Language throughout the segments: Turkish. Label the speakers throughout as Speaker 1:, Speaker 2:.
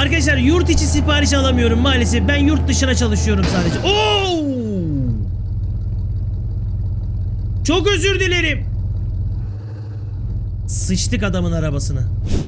Speaker 1: Arkadaşlar yurt içi sipariş alamıyorum maalesef. Ben yurt dışına çalışıyorum sadece. Oo! Çok özür dilerim. Sıçtık adamın arabasına.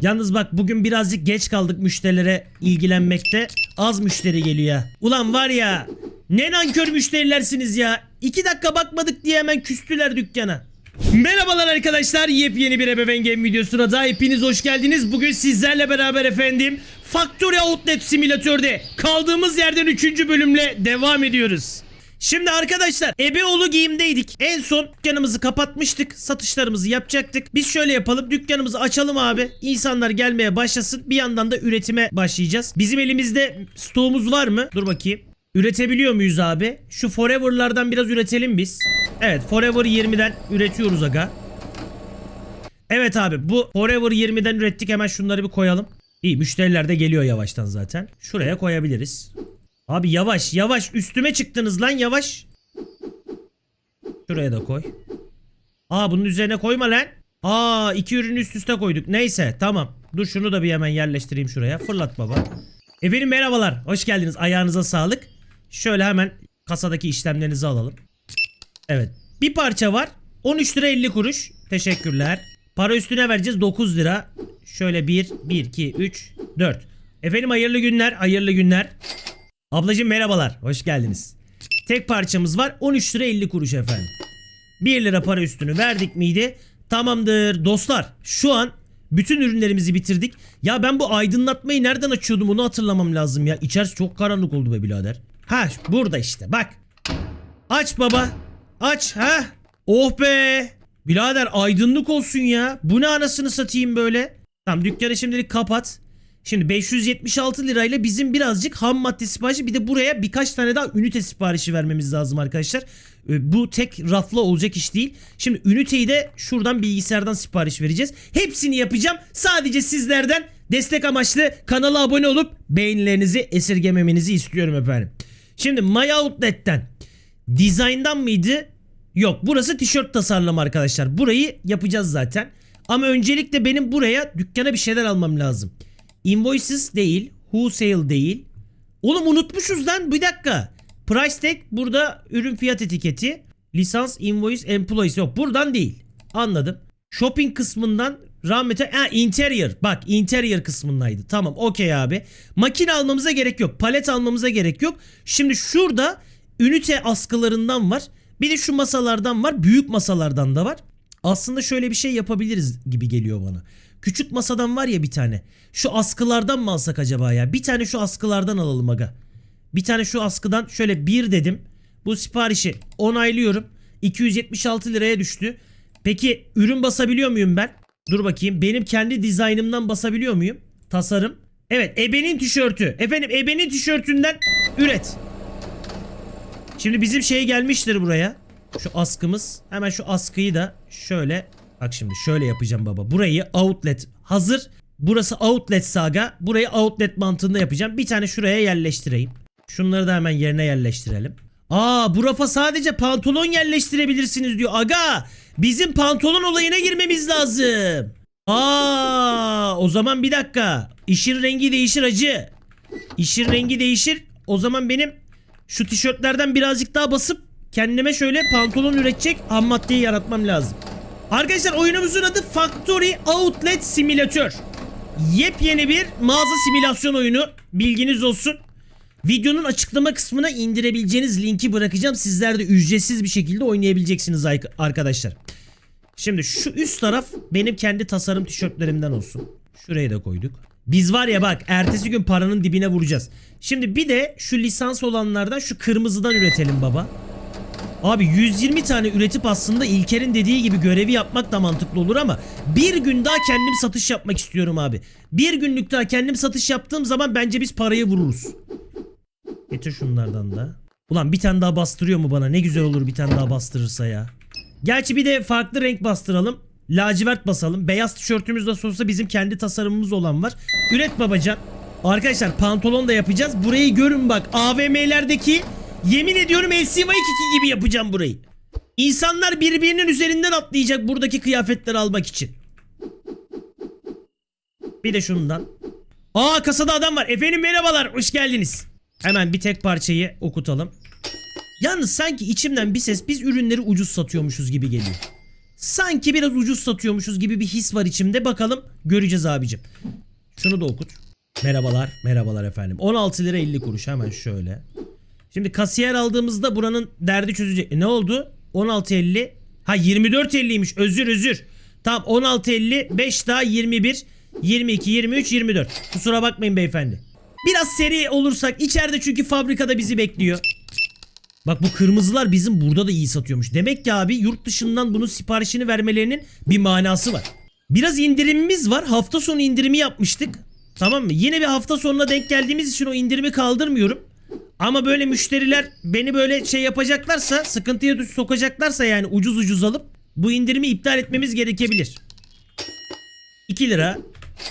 Speaker 1: Yalnız bak bugün birazcık geç kaldık müşterilere ilgilenmekte. Az müşteri geliyor ya. Ulan var ya ne nankör müşterilersiniz ya. İki dakika bakmadık diye hemen küstüler dükkana. Merhabalar arkadaşlar. Yepyeni bir ebeveyn game videosuna da hepiniz hoş geldiniz. Bugün sizlerle beraber efendim Factory Outlet Simülatör'de kaldığımız yerden 3. bölümle devam ediyoruz. Şimdi arkadaşlar Ebeoğlu giyimdeydik. En son dükkanımızı kapatmıştık. Satışlarımızı yapacaktık. Biz şöyle yapalım. Dükkanımızı açalım abi. İnsanlar gelmeye başlasın. Bir yandan da üretime başlayacağız. Bizim elimizde stoğumuz var mı? Dur bakayım. Üretebiliyor muyuz abi? Şu Forever'lardan biraz üretelim biz. Evet Forever 20'den üretiyoruz aga. Evet abi bu Forever 20'den ürettik. Hemen şunları bir koyalım. İyi müşteriler de geliyor yavaştan zaten. Şuraya koyabiliriz. Abi yavaş yavaş üstüme çıktınız lan yavaş. Şuraya da koy. Aa bunun üzerine koyma lan. Aa iki ürünü üst üste koyduk. Neyse tamam. Dur şunu da bir hemen yerleştireyim şuraya. Fırlat baba. Efendim merhabalar. Hoş geldiniz. Ayağınıza sağlık. Şöyle hemen kasadaki işlemlerinizi alalım. Evet. Bir parça var. 13 lira 50 kuruş. Teşekkürler. Para üstüne vereceğiz 9 lira. Şöyle 1, 1, 2, 3, 4. Efendim hayırlı günler, hayırlı günler. Ablacığım merhabalar, hoş geldiniz. Tek parçamız var 13 lira 50 kuruş efendim. 1 lira para üstünü verdik miydi? Tamamdır dostlar. Şu an bütün ürünlerimizi bitirdik. Ya ben bu aydınlatmayı nereden açıyordum onu hatırlamam lazım ya. İçerisi çok karanlık oldu be birader. Ha burada işte bak. Aç baba. Aç ha. Oh be. Birader aydınlık olsun ya. Bu ne anasını satayım böyle. Tamam dükkanı şimdilik kapat. Şimdi 576 lirayla bizim birazcık ham madde siparişi bir de buraya birkaç tane daha ünite siparişi vermemiz lazım arkadaşlar. Ee, Bu tek rafla olacak iş değil. Şimdi üniteyi de şuradan bilgisayardan sipariş vereceğiz. Hepsini yapacağım. Sadece sizlerden destek amaçlı kanala abone olup beğenilerinizi esirgememenizi istiyorum efendim. Şimdi My Outlet'ten Design'dan mıydı? Yok burası tişört tasarlama arkadaşlar. Burayı yapacağız zaten. Ama öncelikle benim buraya dükkana bir şeyler almam lazım. Invoices değil. Wholesale değil. Oğlum unutmuşuz lan bir dakika. Price tag burada ürün fiyat etiketi. Lisans, invoice, employees yok. Buradan değil. Anladım. Shopping kısmından rahmete ha interior. Bak interior kısmındaydı. Tamam okey abi. Makine almamıza gerek yok. Palet almamıza gerek yok. Şimdi şurada ünite askılarından var. Bir de şu masalardan var. Büyük masalardan da var. Aslında şöyle bir şey yapabiliriz gibi geliyor bana. Küçük masadan var ya bir tane. Şu askılardan mı alsak acaba ya? Bir tane şu askılardan alalım aga. Bir tane şu askıdan şöyle bir dedim. Bu siparişi onaylıyorum. 276 liraya düştü. Peki ürün basabiliyor muyum ben? Dur bakayım. Benim kendi dizaynımdan basabiliyor muyum? Tasarım. Evet Ebe'nin tişörtü. Efendim Ebe'nin tişörtünden üret. Şimdi bizim şey gelmiştir buraya. Şu askımız. Hemen şu askıyı da şöyle. Bak şimdi şöyle yapacağım baba. Burayı outlet hazır. Burası outlet saga. Burayı outlet mantığında yapacağım. Bir tane şuraya yerleştireyim. Şunları da hemen yerine yerleştirelim. Aa bu rafa sadece pantolon yerleştirebilirsiniz diyor. Aga bizim pantolon olayına girmemiz lazım. Aa o zaman bir dakika. İşin rengi değişir acı. İşin rengi değişir. O zaman benim şu tişörtlerden birazcık daha basıp kendime şöyle pantolon üretecek ham maddeyi yaratmam lazım. Arkadaşlar oyunumuzun adı Factory Outlet Simulator. Yepyeni bir mağaza simülasyon oyunu. Bilginiz olsun. Videonun açıklama kısmına indirebileceğiniz linki bırakacağım. Sizler de ücretsiz bir şekilde oynayabileceksiniz ay- arkadaşlar. Şimdi şu üst taraf benim kendi tasarım tişörtlerimden olsun. Şuraya da koyduk. Biz var ya bak ertesi gün paranın dibine vuracağız. Şimdi bir de şu lisans olanlardan şu kırmızıdan üretelim baba. Abi 120 tane üretip aslında İlker'in dediği gibi görevi yapmak da mantıklı olur ama bir gün daha kendim satış yapmak istiyorum abi. Bir günlük daha kendim satış yaptığım zaman bence biz parayı vururuz. Getir şunlardan da. Ulan bir tane daha bastırıyor mu bana? Ne güzel olur bir tane daha bastırırsa ya. Gerçi bir de farklı renk bastıralım. Lacivert basalım. Beyaz tişörtümüz de olsa bizim kendi tasarımımız olan var. Üret babacan. Arkadaşlar pantolon da yapacağız. Burayı görün bak. AVM'lerdeki yemin ediyorum LCY 2 gibi yapacağım burayı. İnsanlar birbirinin üzerinden atlayacak buradaki kıyafetleri almak için. Bir de şundan. Aa kasada adam var. Efendim merhabalar. Hoş geldiniz. Hemen bir tek parçayı okutalım. Yalnız sanki içimden bir ses biz ürünleri ucuz satıyormuşuz gibi geliyor. Sanki biraz ucuz satıyormuşuz gibi bir his var içimde. Bakalım göreceğiz abicim. Şunu da okut. Merhabalar. Merhabalar efendim. 16 lira 50 kuruş hemen şöyle. Şimdi kasiyer aldığımızda buranın derdi çözecek. E ne oldu? 16.50. Ha 24.50'ymiş. Özür özür. Tamam 16.50 5 daha 21 22 23 24. Kusura bakmayın beyefendi. Biraz seri olursak içeride çünkü fabrikada bizi bekliyor. Bak bu kırmızılar bizim burada da iyi satıyormuş. Demek ki abi yurt dışından bunun siparişini vermelerinin bir manası var. Biraz indirimimiz var. Hafta sonu indirimi yapmıştık. Tamam mı? Yine bir hafta sonuna denk geldiğimiz için o indirimi kaldırmıyorum. Ama böyle müşteriler beni böyle şey yapacaklarsa, sıkıntıya sokacaklarsa yani ucuz ucuz alıp bu indirimi iptal etmemiz gerekebilir. 2 lira.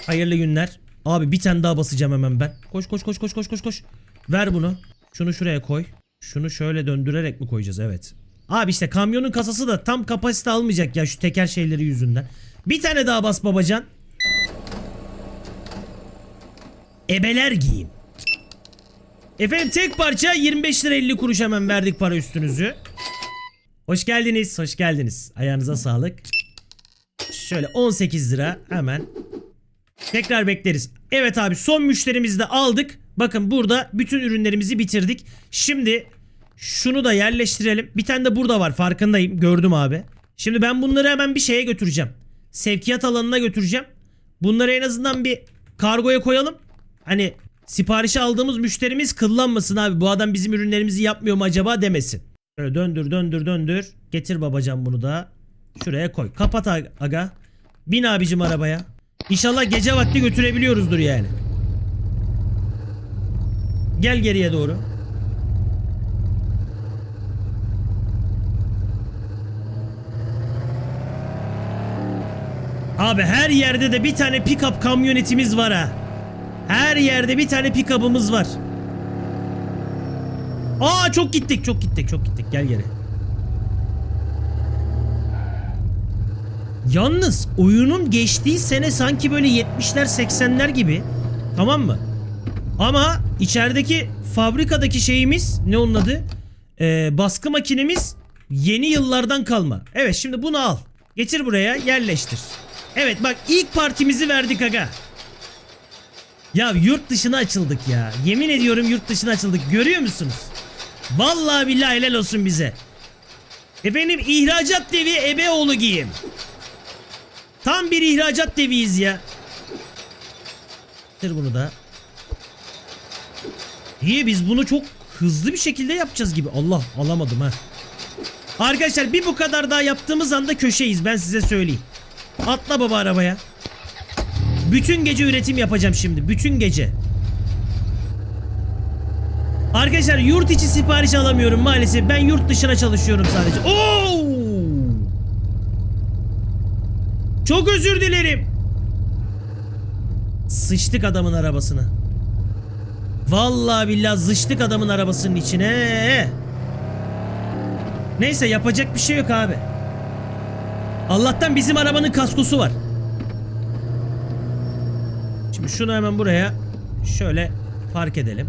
Speaker 1: Hayırlı günler. Abi bir tane daha basacağım hemen ben. Koş koş koş koş koş koş koş. Ver bunu. Şunu şuraya koy. Şunu şöyle döndürerek mi koyacağız? Evet. Abi işte kamyonun kasası da tam kapasite almayacak ya şu teker şeyleri yüzünden. Bir tane daha bas babacan. Ebeler giyim. Efendim tek parça 25 lira 50 kuruş hemen verdik para üstünüzü. Hoş geldiniz, hoş geldiniz. Ayağınıza sağlık. Şöyle 18 lira hemen. Tekrar bekleriz. Evet abi son müşterimizi de aldık. Bakın burada bütün ürünlerimizi bitirdik. Şimdi şunu da yerleştirelim. Bir tane de burada var farkındayım. Gördüm abi. Şimdi ben bunları hemen bir şeye götüreceğim. Sevkiyat alanına götüreceğim. Bunları en azından bir kargoya koyalım. Hani siparişi aldığımız müşterimiz kıllanmasın abi. Bu adam bizim ürünlerimizi yapmıyor mu acaba demesin. Şöyle döndür döndür döndür. Getir babacan bunu da. Şuraya koy. Kapat ag- aga. Bin abicim arabaya. İnşallah gece vakti götürebiliyoruzdur yani. Gel geriye doğru. Abi her yerde de bir tane pick-up kamyonetimiz var ha. Her yerde bir tane pick-up'ımız var. Aa çok gittik çok gittik çok gittik gel geri. Yalnız oyunun geçtiği sene sanki böyle 70'ler 80'ler gibi. Tamam mı? Ama içerideki fabrikadaki şeyimiz ne onun adı? Ee, baskı makinemiz yeni yıllardan kalma. Evet şimdi bunu al. Getir buraya yerleştir. Evet bak ilk partimizi verdik aga. Ya yurt dışına açıldık ya. Yemin ediyorum yurt dışına açıldık. Görüyor musunuz? Vallahi billahi helal olsun bize. Efendim ihracat devi Ebeoğlu giyim. Tam bir ihracat deviyiz ya. Getir bunu da. İyi biz bunu çok hızlı bir şekilde yapacağız gibi. Allah alamadım ha. Arkadaşlar bir bu kadar daha yaptığımız anda köşeyiz ben size söyleyeyim. Atla baba arabaya. Bütün gece üretim yapacağım şimdi. Bütün gece. Arkadaşlar yurt içi sipariş alamıyorum maalesef. Ben yurt dışına çalışıyorum sadece. Oo! Çok özür dilerim. Sıçtık adamın arabasına. Vallahi billahi sıçtık adamın arabasının içine. Neyse yapacak bir şey yok abi. Allah'tan bizim arabanın kaskosu var. Şimdi şunu hemen buraya şöyle park edelim.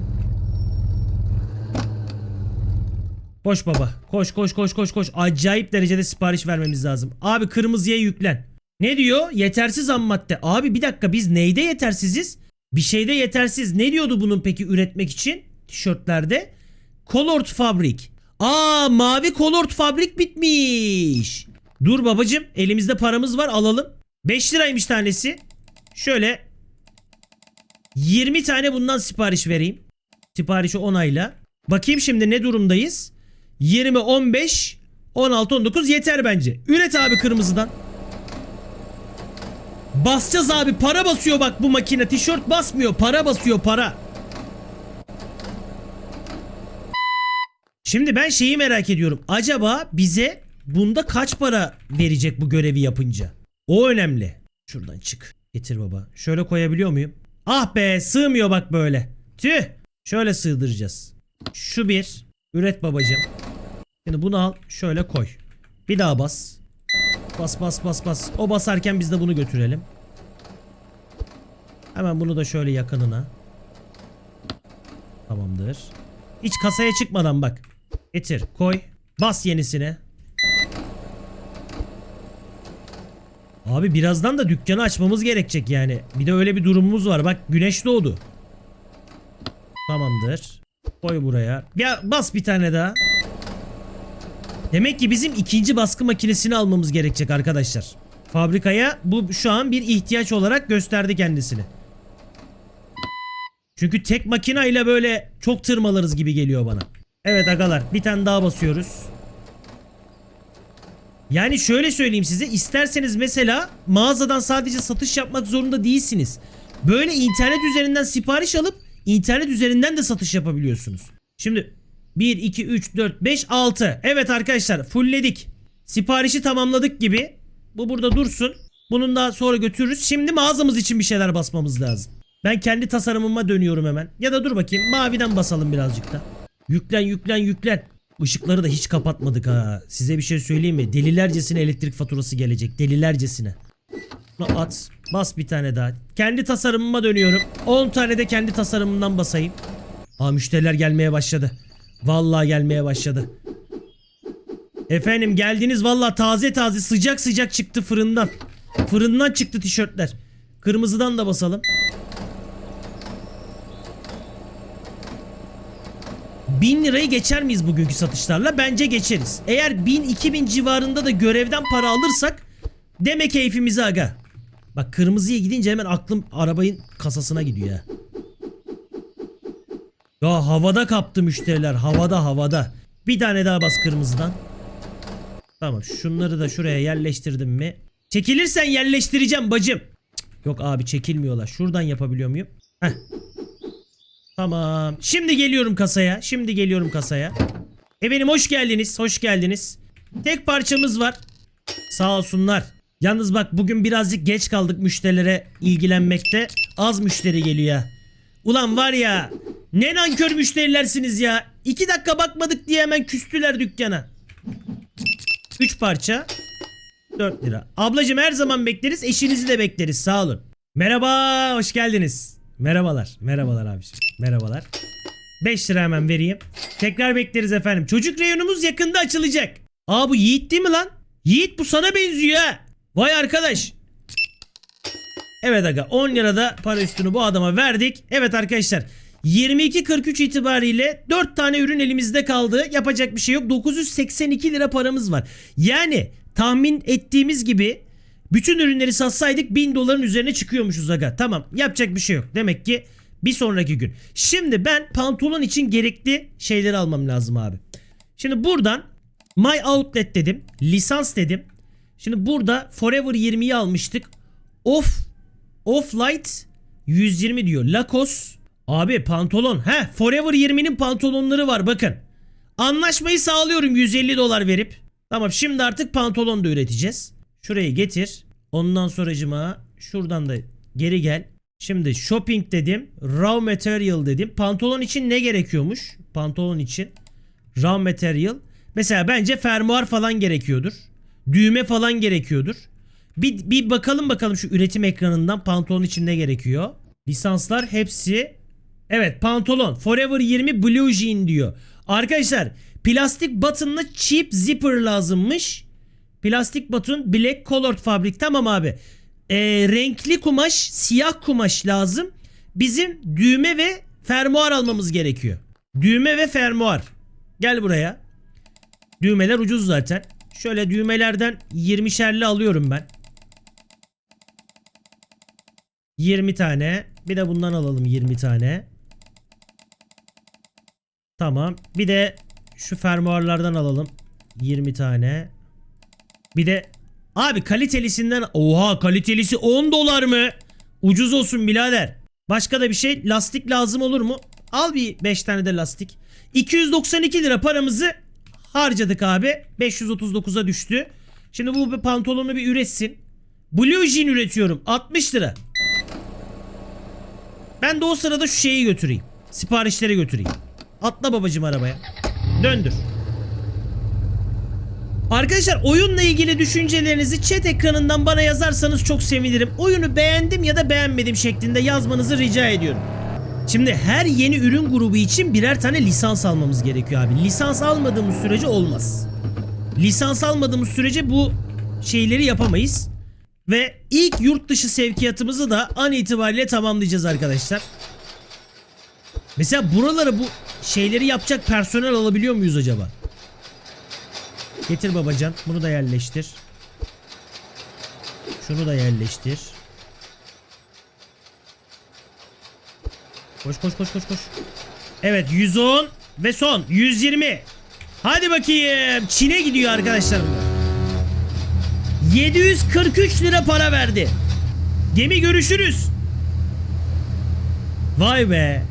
Speaker 1: Koş baba. Koş koş koş koş koş. Acayip derecede sipariş vermemiz lazım. Abi kırmızıya yüklen. Ne diyor? Yetersiz ham madde. Abi bir dakika biz neyde yetersiziz? Bir şeyde yetersiz. Ne diyordu bunun peki üretmek için? Tişörtlerde. Colored Fabric. Aa mavi Colored Fabric bitmiş. Dur babacım elimizde paramız var alalım. 5 liraymış tanesi. Şöyle 20 tane bundan sipariş vereyim. Siparişi onayla. Bakayım şimdi ne durumdayız? 20, 15, 16, 19 yeter bence. Üret abi kırmızıdan. Basacağız abi. Para basıyor bak bu makine. Tişört basmıyor. Para basıyor para. Şimdi ben şeyi merak ediyorum. Acaba bize bunda kaç para verecek bu görevi yapınca? O önemli. Şuradan çık. Getir baba. Şöyle koyabiliyor muyum? Ah be sığmıyor bak böyle. Tüh. Şöyle sığdıracağız. Şu bir. Üret babacım. Şimdi bunu al. Şöyle koy. Bir daha bas. Bas bas bas bas. O basarken biz de bunu götürelim. Hemen bunu da şöyle yakınına. Tamamdır. Hiç kasaya çıkmadan bak. Getir, koy. Bas yenisine. Abi birazdan da dükkanı açmamız gerekecek yani. Bir de öyle bir durumumuz var. Bak güneş doğdu. Tamamdır. Koy buraya. Ya bas bir tane daha. Demek ki bizim ikinci baskı makinesini almamız gerekecek arkadaşlar. Fabrikaya bu şu an bir ihtiyaç olarak gösterdi kendisini. Çünkü tek makinayla böyle çok tırmalarız gibi geliyor bana. Evet agalar bir tane daha basıyoruz. Yani şöyle söyleyeyim size isterseniz mesela mağazadan sadece satış yapmak zorunda değilsiniz. Böyle internet üzerinden sipariş alıp internet üzerinden de satış yapabiliyorsunuz. Şimdi 1, 2, 3, 4, 5, 6. Evet arkadaşlar fullledik. Siparişi tamamladık gibi. Bu burada dursun. Bunun daha sonra götürürüz. Şimdi mağazamız için bir şeyler basmamız lazım. Ben kendi tasarımıma dönüyorum hemen. Ya da dur bakayım maviden basalım birazcık da. Yüklen yüklen yüklen. Işıkları da hiç kapatmadık ha. Size bir şey söyleyeyim mi? Delilercesine elektrik faturası gelecek. Delilercesine. At. Bas bir tane daha. Kendi tasarımıma dönüyorum. 10 tane de kendi tasarımımdan basayım. Aa müşteriler gelmeye başladı. Vallahi gelmeye başladı. Efendim geldiniz vallahi taze taze sıcak sıcak çıktı fırından. Fırından çıktı tişörtler. Kırmızıdan da basalım. Bin lirayı geçer miyiz bugünkü satışlarla? Bence geçeriz. Eğer 1000-2000 civarında da görevden para alırsak deme keyfimizi aga. Bak kırmızıya gidince hemen aklım arabanın kasasına gidiyor ya. Ya havada kaptı müşteriler. Havada havada. Bir tane daha bas kırmızıdan. Tamam şunları da şuraya yerleştirdim mi? Çekilirsen yerleştireceğim bacım. Yok abi çekilmiyorlar. Şuradan yapabiliyor muyum? Heh. Tamam. Şimdi geliyorum kasaya. Şimdi geliyorum kasaya. Efendim hoş geldiniz. Hoş geldiniz. Tek parçamız var. Sağ olsunlar. Yalnız bak bugün birazcık geç kaldık müşterilere ilgilenmekte. Az müşteri geliyor ya. Ulan var ya ne nankör müşterilersiniz ya. İki dakika bakmadık diye hemen küstüler dükkana. 3 parça 4 lira. Ablacım her zaman bekleriz. Eşinizi de bekleriz. Sağ olun. Merhaba, hoş geldiniz. Merhabalar. Merhabalar abiciğim. Merhabalar. 5 lira hemen vereyim. Tekrar bekleriz efendim. Çocuk reyonumuz yakında açılacak. Aa bu Yiğit değil mi lan? Yiğit bu sana benziyor ha. Vay arkadaş. Evet aga 10 lirada para üstünü bu adama verdik. Evet arkadaşlar 22.43 itibariyle 4 tane ürün elimizde kaldı. Yapacak bir şey yok. 982 lira paramız var. Yani tahmin ettiğimiz gibi bütün ürünleri satsaydık 1000 doların üzerine çıkıyormuşuz aga. Tamam yapacak bir şey yok. Demek ki bir sonraki gün. Şimdi ben pantolon için gerekli şeyleri almam lazım abi. Şimdi buradan My Outlet dedim. Lisans dedim. Şimdi burada Forever 20'yi almıştık. Off Off Light 120 diyor. Lacoste Abi pantolon. He Forever 20'nin pantolonları var bakın. Anlaşmayı sağlıyorum 150 dolar verip. Tamam şimdi artık pantolon da üreteceğiz. Şurayı getir. Ondan sonracıma şuradan da geri gel. Şimdi shopping dedim. Raw material dedim. Pantolon için ne gerekiyormuş? Pantolon için raw material. Mesela bence fermuar falan gerekiyordur. Düğme falan gerekiyordur. Bir, bir bakalım bakalım şu üretim ekranından pantolon için ne gerekiyor. Lisanslar hepsi Evet pantolon Forever 20 Blue Jean diyor. Arkadaşlar plastik button'la cheap zipper lazımmış. Plastik button black colored fabrik tamam abi. Ee, renkli kumaş siyah kumaş lazım. Bizim düğme ve fermuar almamız gerekiyor. Düğme ve fermuar. Gel buraya. Düğmeler ucuz zaten. Şöyle düğmelerden 20'şerli alıyorum ben. 20 tane. Bir de bundan alalım 20 tane. Tamam. Bir de şu fermuarlardan alalım. 20 tane. Bir de abi kalitelisinden oha kalitelisi 10 dolar mı? Ucuz olsun birader. Başka da bir şey lastik lazım olur mu? Al bir 5 tane de lastik. 292 lira paramızı harcadık abi. 539'a düştü. Şimdi bu pantolonu bir üretsin. Blue Jean üretiyorum. 60 lira. Ben de o sırada şu şeyi götüreyim. Siparişleri götüreyim. Atla babacım arabaya. Döndür. Arkadaşlar oyunla ilgili düşüncelerinizi chat ekranından bana yazarsanız çok sevinirim. Oyunu beğendim ya da beğenmedim şeklinde yazmanızı rica ediyorum. Şimdi her yeni ürün grubu için birer tane lisans almamız gerekiyor abi. Lisans almadığımız sürece olmaz. Lisans almadığımız sürece bu şeyleri yapamayız. Ve ilk yurt dışı sevkiyatımızı da an itibariyle tamamlayacağız arkadaşlar. Mesela buralara bu şeyleri yapacak personel alabiliyor muyuz acaba? Getir babacan. Bunu da yerleştir. Şunu da yerleştir. Koş koş koş koş koş. Evet 110 ve son 120. Hadi bakayım. Çin'e gidiyor arkadaşlar. bunlar. 743 lira para verdi. Gemi görüşürüz. Vay be.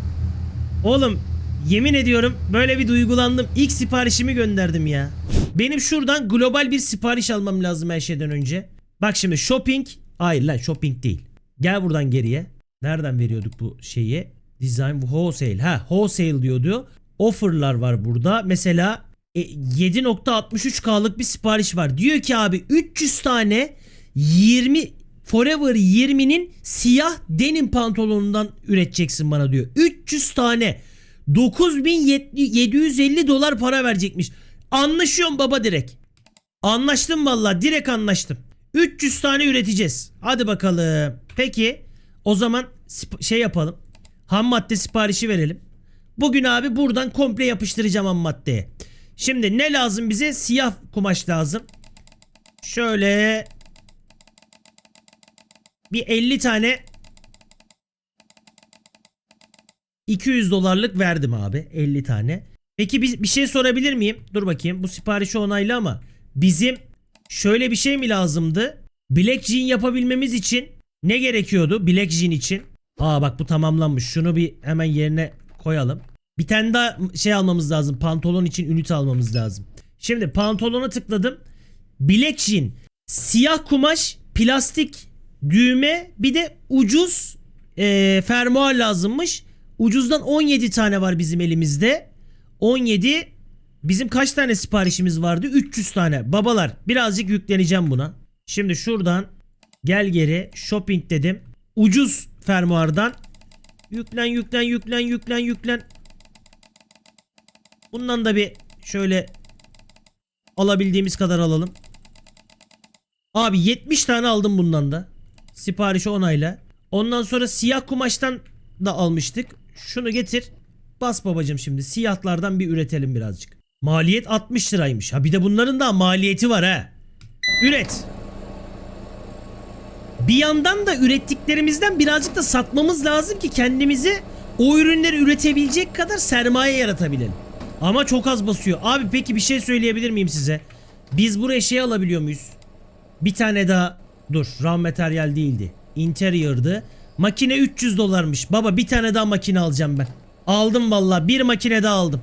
Speaker 1: Oğlum yemin ediyorum böyle bir duygulandım. İlk siparişimi gönderdim ya. Benim şuradan global bir sipariş almam lazım her şeyden önce. Bak şimdi shopping. Hayır lan shopping değil. Gel buradan geriye. Nereden veriyorduk bu şeyi? Design wholesale. Ha wholesale diyordu. Offer'lar var burada. Mesela e, 7.63K'lık bir sipariş var. Diyor ki abi 300 tane 20 Forever 20'nin siyah denim pantolonundan üreteceksin bana diyor. 300 tane 9750 dolar para verecekmiş. Anlaşıyorum baba direkt. Anlaştım valla direkt anlaştım. 300 tane üreteceğiz. Hadi bakalım. Peki o zaman şey yapalım. Ham madde siparişi verelim. Bugün abi buradan komple yapıştıracağım ham maddeye. Şimdi ne lazım bize? Siyah kumaş lazım. Şöyle bir 50 tane 200 dolarlık verdim abi 50 tane. Peki bir, bir şey sorabilir miyim? Dur bakayım bu siparişi onaylı ama bizim şöyle bir şey mi lazımdı? Black Jean yapabilmemiz için ne gerekiyordu Black Jean için? Aa bak bu tamamlanmış. Şunu bir hemen yerine koyalım. Bir tane daha şey almamız lazım. Pantolon için ünite almamız lazım. Şimdi pantolona tıkladım. Black Jean. Siyah kumaş, plastik düğme bir de ucuz e, fermuar lazımmış. Ucuzdan 17 tane var bizim elimizde. 17 bizim kaç tane siparişimiz vardı? 300 tane. Babalar birazcık yükleneceğim buna. Şimdi şuradan gel geri shopping dedim. Ucuz fermuardan yüklen yüklen yüklen yüklen yüklen. Bundan da bir şöyle alabildiğimiz kadar alalım. Abi 70 tane aldım bundan da. Siparişi onayla. Ondan sonra siyah kumaştan da almıştık. Şunu getir. Bas babacım şimdi. Siyahlardan bir üretelim birazcık. Maliyet 60 liraymış. Ha bir de bunların da maliyeti var ha. Üret. Bir yandan da ürettiklerimizden birazcık da satmamız lazım ki kendimizi o ürünleri üretebilecek kadar sermaye yaratabilelim. Ama çok az basıyor. Abi peki bir şey söyleyebilir miyim size? Biz buraya şey alabiliyor muyuz? Bir tane daha dur raw materyal değildi. Interior'dı. Makine 300 dolarmış. Baba bir tane daha makine alacağım ben. Aldım valla bir makine daha aldım.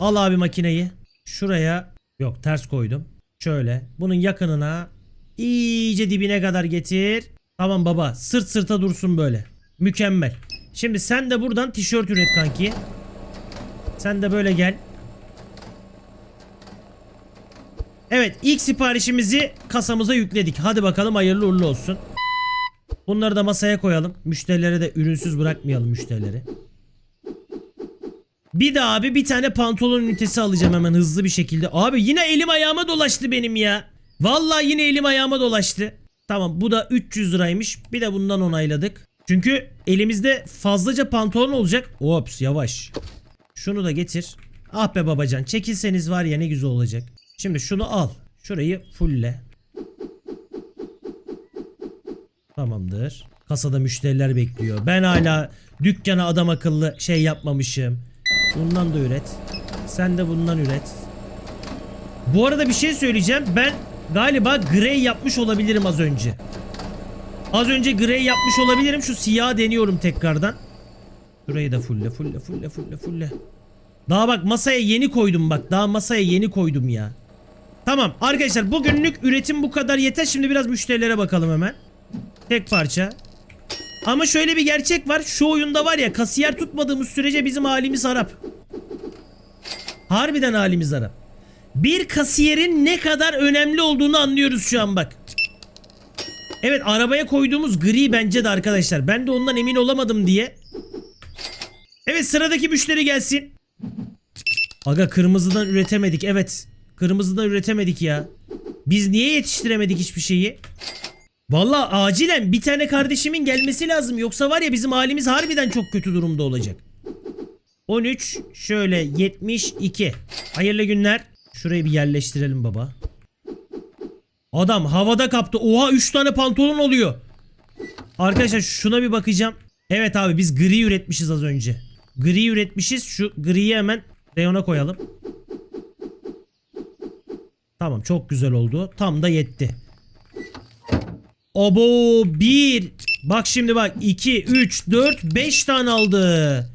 Speaker 1: Al abi makineyi. Şuraya yok ters koydum. Şöyle bunun yakınına iyice dibine kadar getir. Tamam baba sırt sırta dursun böyle. Mükemmel. Şimdi sen de buradan tişört üret kanki. Sen de böyle gel. Evet ilk siparişimizi kasamıza yükledik. Hadi bakalım hayırlı uğurlu olsun. Bunları da masaya koyalım. Müşterilere de ürünsüz bırakmayalım müşterileri. Bir de abi bir tane pantolon ünitesi alacağım hemen hızlı bir şekilde. Abi yine elim ayağıma dolaştı benim ya. Vallahi yine elim ayağıma dolaştı. Tamam bu da 300 liraymış. Bir de bundan onayladık. Çünkü elimizde fazlaca pantolon olacak. Ops yavaş. Şunu da getir. Ah be babacan çekilseniz var ya ne güzel olacak. Şimdi şunu al. Şurayı fulle. Tamamdır. Kasada müşteriler bekliyor. Ben hala dükkana adam akıllı şey yapmamışım. Bundan da üret. Sen de bundan üret. Bu arada bir şey söyleyeceğim. Ben galiba grey yapmış olabilirim az önce. Az önce grey yapmış olabilirim. Şu siyah deniyorum tekrardan. Şurayı da fulle fulle fulle fulle fulle. Daha bak masaya yeni koydum bak. Daha masaya yeni koydum ya. Tamam arkadaşlar bugünlük üretim bu kadar yeter. Şimdi biraz müşterilere bakalım hemen. Tek parça. Ama şöyle bir gerçek var. Şu oyunda var ya kasiyer tutmadığımız sürece bizim halimiz harap. Harbiden halimiz harap. Bir kasiyerin ne kadar önemli olduğunu anlıyoruz şu an bak. Evet arabaya koyduğumuz gri bence de arkadaşlar. Ben de ondan emin olamadım diye. Evet sıradaki müşteri gelsin. Aga kırmızıdan üretemedik evet. Kırmızıdan üretemedik ya. Biz niye yetiştiremedik hiçbir şeyi? Valla acilen bir tane kardeşimin gelmesi lazım. Yoksa var ya bizim halimiz harbiden çok kötü durumda olacak. 13 şöyle 72. Hayırlı günler. Şurayı bir yerleştirelim baba. Adam havada kaptı. Oha 3 tane pantolon oluyor. Arkadaşlar şuna bir bakacağım. Evet abi biz gri üretmişiz az önce. Gri üretmişiz. Şu griyi hemen reyona koyalım. Tamam çok güzel oldu. Tam da yetti. Obo 1. Bak şimdi bak 2 3 4 5 tane aldı.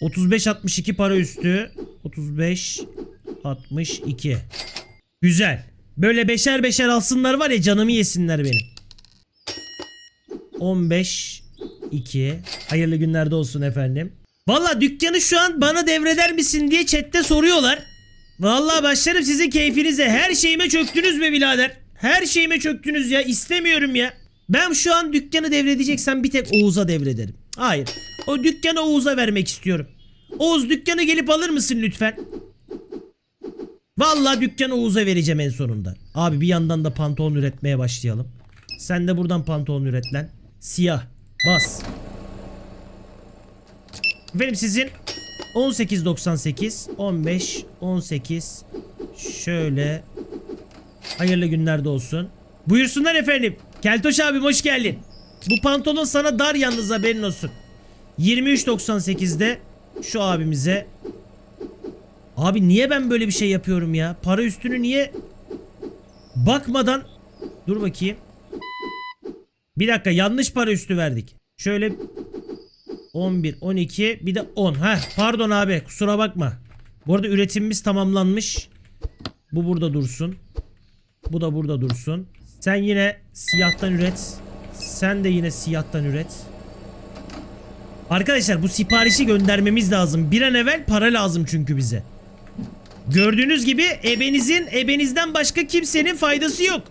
Speaker 1: 35 62 para üstü. 35 62. Güzel. Böyle beşer beşer alsınlar var ya canımı yesinler benim. 15 2. Hayırlı günlerde olsun efendim. Valla dükkanı şu an bana devreder misin diye chatte soruyorlar. Valla başlarım sizin keyfinize. Her şeyime çöktünüz be birader. Her şeyime çöktünüz ya. İstemiyorum ya. Ben şu an dükkanı devredeceksem bir tek Oğuz'a devrederim. Hayır. O dükkanı Oğuz'a vermek istiyorum. Oğuz dükkanı gelip alır mısın lütfen? Vallahi dükkanı Oğuz'a vereceğim en sonunda. Abi bir yandan da pantolon üretmeye başlayalım. Sen de buradan pantolon üret lan. Siyah. Bas. Benim sizin 18.98 15 18 şöyle hayırlı günlerde olsun. Buyursunlar efendim. Keltoş abim hoş geldin. Bu pantolon sana dar yalnız haberin olsun. 23.98'de şu abimize Abi niye ben böyle bir şey yapıyorum ya? Para üstünü niye bakmadan dur bakayım. Bir dakika yanlış para üstü verdik. Şöyle 11, 12 bir de 10. Heh pardon abi kusura bakma. Bu arada üretimimiz tamamlanmış. Bu burada dursun. Bu da burada dursun. Sen yine siyahtan üret. Sen de yine siyahtan üret. Arkadaşlar bu siparişi göndermemiz lazım. Bir an evvel para lazım çünkü bize. Gördüğünüz gibi ebenizin ebenizden başka kimsenin faydası yok.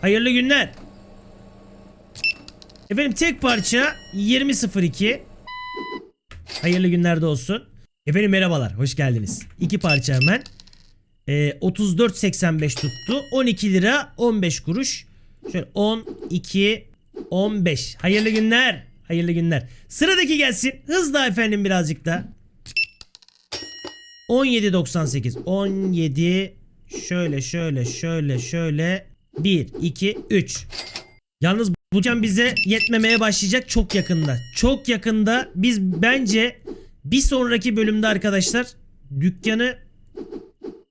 Speaker 1: Hayırlı günler. Efendim tek parça 20.02. Hayırlı günlerde olsun. Efendim merhabalar hoş geldiniz. İki parça hemen. Ee, 34.85 tuttu. 12 lira 15 kuruş. Şöyle 12 15. Hayırlı günler. Hayırlı günler. Sıradaki gelsin. Hızla efendim birazcık da. 17.98 17 şöyle şöyle şöyle şöyle 1 2 3 Yalnız bu can bize yetmemeye başlayacak çok yakında. Çok yakında biz bence bir sonraki bölümde arkadaşlar dükkanı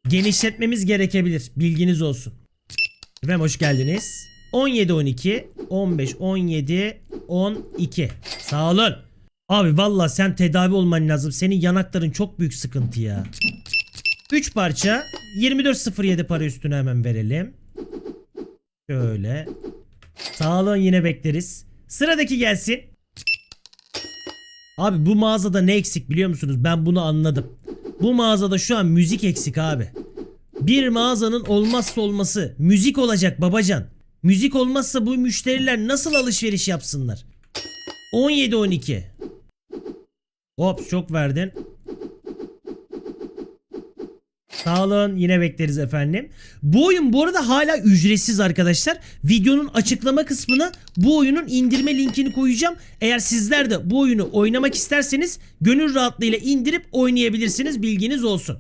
Speaker 1: genişletmemiz gerekebilir. Bilginiz olsun. Efendim hoş geldiniz. 17 12 15 17 12 Sağ olun. Abi valla sen tedavi olman lazım. Senin yanakların çok büyük sıkıntı ya. 3 parça 24.07 para üstüne hemen verelim. Şöyle. Sağ olun yine bekleriz. Sıradaki gelsin. Abi bu mağazada ne eksik biliyor musunuz? Ben bunu anladım. Bu mağazada şu an müzik eksik abi. Bir mağazanın olmazsa olması müzik olacak babacan. Müzik olmazsa bu müşteriler nasıl alışveriş yapsınlar? 17-12. Hops çok verdin. Sağ olun yine bekleriz efendim. Bu oyun bu arada hala ücretsiz arkadaşlar. Videonun açıklama kısmına bu oyunun indirme linkini koyacağım. Eğer sizler de bu oyunu oynamak isterseniz gönül rahatlığıyla indirip oynayabilirsiniz bilginiz olsun.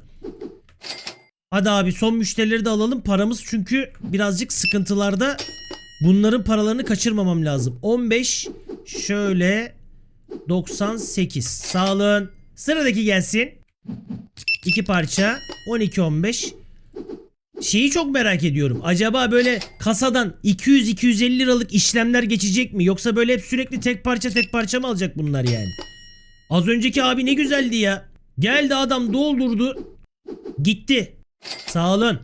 Speaker 1: Hadi abi son müşterileri de alalım. Paramız çünkü birazcık sıkıntılarda. Bunların paralarını kaçırmamam lazım. 15 şöyle 98. Sağ olun. Sıradaki gelsin. İki parça 12-15. Şeyi çok merak ediyorum. Acaba böyle kasadan 200-250 liralık işlemler geçecek mi? Yoksa böyle hep sürekli tek parça tek parça mı alacak bunlar yani? Az önceki abi ne güzeldi ya. Geldi adam doldurdu. Gitti. Sağ olun.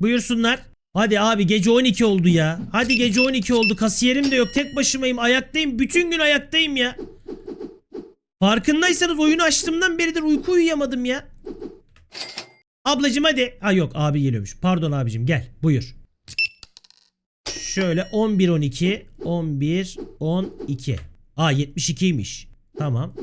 Speaker 1: Buyursunlar. Hadi abi gece 12 oldu ya. Hadi gece 12 oldu. Kasiyerim de yok. Tek başımayım. Ayaktayım. Bütün gün ayaktayım ya. Farkındaysanız oyunu açtığımdan beridir uyku uyuyamadım ya. Ablacım hadi. Ha yok abi geliyormuş. Pardon abicim gel buyur. Şöyle 11 12 11 12. Aa 72'ymiş. Tamam.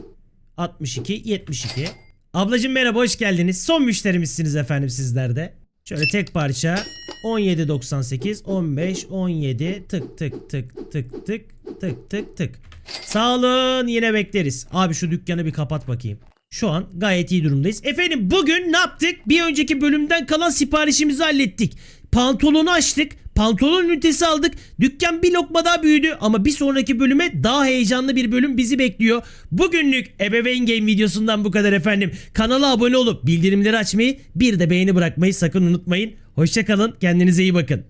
Speaker 1: 62 72. Ablacım merhaba hoş geldiniz. Son müşterimizsiniz efendim sizler de. Şöyle tek parça 17.98 15 17 tık tık tık tık tık tık tık tık. Sağ olun yine bekleriz. Abi şu dükkanı bir kapat bakayım. Şu an gayet iyi durumdayız. Efendim bugün ne yaptık? Bir önceki bölümden kalan siparişimizi hallettik. Pantolonu açtık. Pantolon ünitesi aldık. Dükkan bir lokma daha büyüdü ama bir sonraki bölüme daha heyecanlı bir bölüm bizi bekliyor. Bugünlük Ebeveyn Game videosundan bu kadar efendim. Kanala abone olup bildirimleri açmayı bir de beğeni bırakmayı sakın unutmayın. Hoşçakalın kendinize iyi bakın.